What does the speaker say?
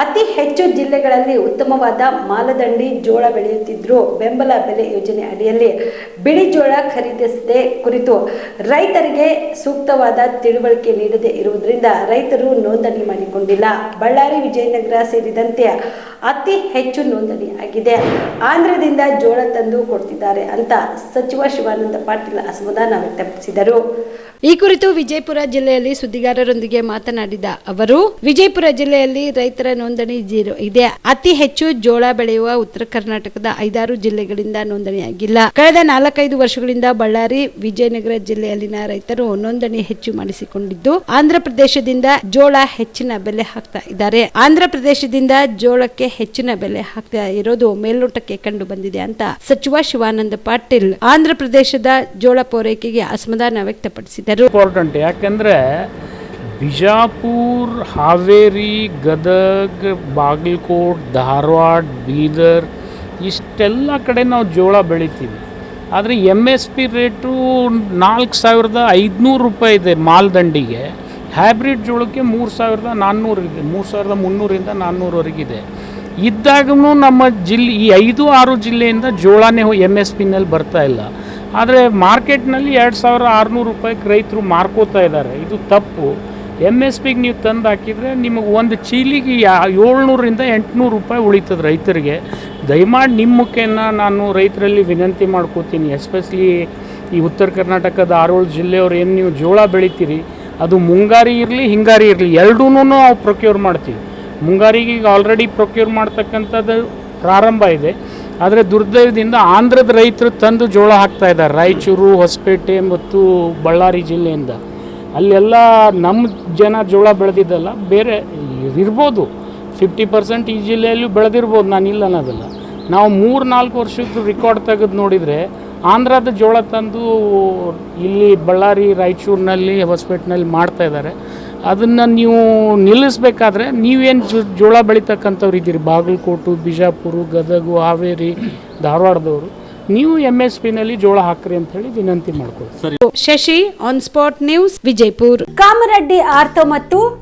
ಅತಿ ಹೆಚ್ಚು ಜಿಲ್ಲೆಗಳಲ್ಲಿ ಉತ್ತಮವಾದ ಮಾಲದಂಡಿ ಜೋಳ ಬೆಳೆಯುತ್ತಿದ್ದರೂ ಬೆಂಬಲ ಬೆಲೆ ಯೋಜನೆ ಅಡಿಯಲ್ಲಿ ಬಿಳಿ ಜೋಳ ಖರೀದಿಸದೆ ಕುರಿತು ರೈತರಿಗೆ ಸೂಕ್ತವಾದ ತಿಳುವಳಿಕೆ ನೀಡದೇ ಇರುವುದರಿಂದ ರೈತರು ನೋಂದಣಿ ಮಾಡಿಕೊಂಡಿಲ್ಲ. ಬಳ್ಳಾರಿ, ವಿಜಯನಗರ ಸೇರಿದಂತೆ ಅತಿ ಹೆಚ್ಚು ನೋಂದಣಿ ಆಗಿದೆ. ಆಂಧ್ರದಿಂದ ಜೋಳ ತಂದು ಕೊಡ್ತಿದ್ದಾರೆ ಅಂತ ಸಚಿವ ಶಿವಾನಂದ ಪಾಟೀಲ್ ಅಸಮಾಧಾನ ವ್ಯಕ್ತಪಡಿಸಿದರು. ಈ ಕುರಿತು ವಿಜಯಪುರ ಜಿಲ್ಲೆಯಲ್ಲಿ ಸುದ್ದಿಗಾರರೊಂದಿಗೆ ಮಾತನಾಡಿದ ಅವರು, ವಿಜಯಪುರ ಜಿಲ್ಲೆಯಲ್ಲಿ ರೈತರ ನೋಂದಣಿ ಜೀರೋ ಇದೆ. ಅತಿ ಹೆಚ್ಚು ಜೋಳ ಬೆಳೆಯುವ ಉತ್ತರ ಕರ್ನಾಟಕದ ಐದಾರು ಜಿಲ್ಲೆಗಳಿಂದ ನೋಂದಣಿಯಾಗಿಲ್ಲ. ಕಳೆದ ನಾಲ್ಕೈದು ವರ್ಷಗಳಿಂದ ಬಳ್ಳಾರಿ, ವಿಜಯನಗರ ಜಿಲ್ಲೆಯಲ್ಲಿನ ರೈತರು ನೋಂದಣಿ ಹೆಚ್ಚು ಮಾಡಿಸಿಕೊಂಡಿದ್ದು, ಆಂಧ್ರ ಪ್ರದೇಶದಿಂದ ಜೋಳ ಹೆಚ್ಚಿನ ಬೆಲೆ ಹಾಕ್ತಾ ಇದ್ದಾರೆ. ಆಂಧ್ರ ಪ್ರದೇಶದಿಂದ ಜೋಳಕ್ಕೆ ಹೆಚ್ಚಿನ ಬೆಲೆ ಹಾಕ್ತಾ ಇರೋದು ಮೇಲ್ನೋಟಕ್ಕೆ ಕಂಡು ಬಂದಿದೆ ಅಂತ ಸಚಿವ ಶಿವಾನಂದ ಪಾಟೀಲ್ ಆಂಧ್ರ ಪ್ರದೇಶದ ಜೋಳ ಪೂರೈಕೆಗೆ ಅಸಮಾಧಾನ ವ್ಯಕ್ತಪಡಿಸಿದರು. ಇಂಪಾರ್ಟೆಂಟ್ ಯಾಕಂದ್ರೆ ಬಿಜಾಪುರ್, ಹಾವೇರಿ, ಗದಗ್, ಬಾಗಲಕೋಟ್, ಧಾರವಾಡ, ಬೀದರ್ ಇಷ್ಟೆಲ್ಲ ಕಡೆ ನಾವು ಜೋಳ ಬೆಳಿತೀವಿ. ಆದರೆ ಎಂ ಎಸ್ ಪಿ ರೇಟು ನಾಲ್ಕು ಸಾವಿರದ ಐದುನೂರು ರೂಪಾಯಿ ಇದೆ ಮಾಲ್ದಂಡಿಗೆ. ಹ್ಯಾಬ್ರಿಡ್ ಜೋಳಕ್ಕೆ ಮೂರು ಸಾವಿರದ ನಾನ್ನೂರು ಇದೆ, ಮೂರು ಸಾವಿರದ ಮುನ್ನೂರಿಂದ ನಾನ್ನೂರವರೆಗಿದೆ. ಇದ್ದಾಗೂ ನಮ್ಮ ಜಿಲ್ಲೆ, ಈ ಐದು ಆರು ಜಿಲ್ಲೆಯಿಂದ ಜೋಳನೇ ಎಂ ಎಸ್ ಪಿನಲ್ಲಿ ಬರ್ತಾ ಇಲ್ಲ. ಆದರೆ ಮಾರ್ಕೆಟ್ನಲ್ಲಿ ಎರಡು ಸಾವಿರ ಆರುನೂರು ರೂಪಾಯಿಗೆ ರೈತರು ಮಾರ್ಕೋತಾ ಇದ್ದಾರೆ. ಇದು ತಪ್ಪು. ಎಂ ಎಸ್ ಪಿಗೆ ನೀವು ತಂದು ಹಾಕಿದರೆ ನಿಮಗೆ ಒಂದು ಚೀಲಿಗೆ ಯಾ ಏಳ್ನೂರಿಂದ ಎಂಟುನೂರು ರೂಪಾಯಿ ಉಳಿತದೆ ರೈತರಿಗೆ. ದಯಮಾಡಿ ನಿಮ್ಮ ಮುಖೇನ ನಾನು ರೈತರಲ್ಲಿ ವಿನಂತಿ ಮಾಡ್ಕೋತೀನಿ. ಎಸ್ಪೆಷಲಿ ಈ ಉತ್ತರ ಕರ್ನಾಟಕದ ಆರೋಳು ಜಿಲ್ಲೆಯವ್ರು ಏನು ನೀವು ಜೋಳ ಬೆಳಿತೀರಿ, ಅದು ಮುಂಗಾರಿ ಇರಲಿ ಹಿಂಗಾರಿ ಇರಲಿ ಎರಡೂ ನಾವು ಪ್ರೊಕ್ಯೂರ್ ಮಾಡ್ತೀವಿ. ಮುಂಗಾರಿಗೆ ಈಗ ಆಲ್ರೆಡಿ ಪ್ರೊಕ್ಯೂರ್ ಮಾಡ್ತಕ್ಕಂಥದ್ದು ಪ್ರಾರಂಭ ಇದೆ. ಆದರೆ ದುರ್ದೈವದಿಂದ ಆಂಧ್ರದ ರೈತರು ತಂದು ಜೋಳ ಹಾಕ್ತಾ ಇದ್ದಾರೆ. ರಾಯಚೂರು, ಹೊಸಪೇಟೆ ಮತ್ತು ಬಳ್ಳಾರಿ ಜಿಲ್ಲೆಯಿಂದ. ಅಲ್ಲೆಲ್ಲ ನಮ್ಮ ಜನ ಜೋಳ ಬೆಳೆದಿದ್ದಲ್ಲ, ಬೇರೆ ಇರ್ಬೋದು. ಫಿಫ್ಟಿ ಪರ್ಸೆಂಟ್ ಈ ಜಿಲ್ಲೆಯಲ್ಲೂ ಬೆಳೆದಿರ್ಬೋದು ನಾನು ಇಲ್ಲ ಅನ್ನೋದಲ್ಲ. ನಾವು ಮೂರು ನಾಲ್ಕು ವರ್ಷದ್ದು ರೆಕಾರ್ಡ್ ತೆಗೆದು ನೋಡಿದರೆ ಆಂಧ್ರದ ಜೋಳ ತಂದು ಇಲ್ಲಿ ಬಳ್ಳಾರಿ, ರಾಯಚೂರಿನಲ್ಲಿ, ಹೊಸಪೇಟೆನಲ್ಲಿ ಮಾಡ್ತಾ ಇದ್ದಾರೆ. ಅದನ್ನು ನೀವು ನಿಲ್ಲಿಸ್ಬೇಕಾದ್ರೆ ನೀವೇನು ಜೋ- ಜೋಳ ಬೆಳೀತಕ್ಕಂಥವ್ರು ಇದ್ದೀರಿ. ಬಾಗಲಕೋಟು ಬಿಜಾಪುರ ಗದಗು ಹಾವೇರಿ ಧಾರವಾಡದವರು. ನೀವು ಎಂ ಎಸ್ ಪಿನಲ್ಲಿ ಜೋಳ ಹಾಕ್ರಿ ಅಂತ ಹೇಳಿ ವಿನಂತಿ ಮಾಡ್ಕೊಳ್ತೀನಿ Shashi on spot news Vijaypur. Kamareddy ortho ಮತ್ತು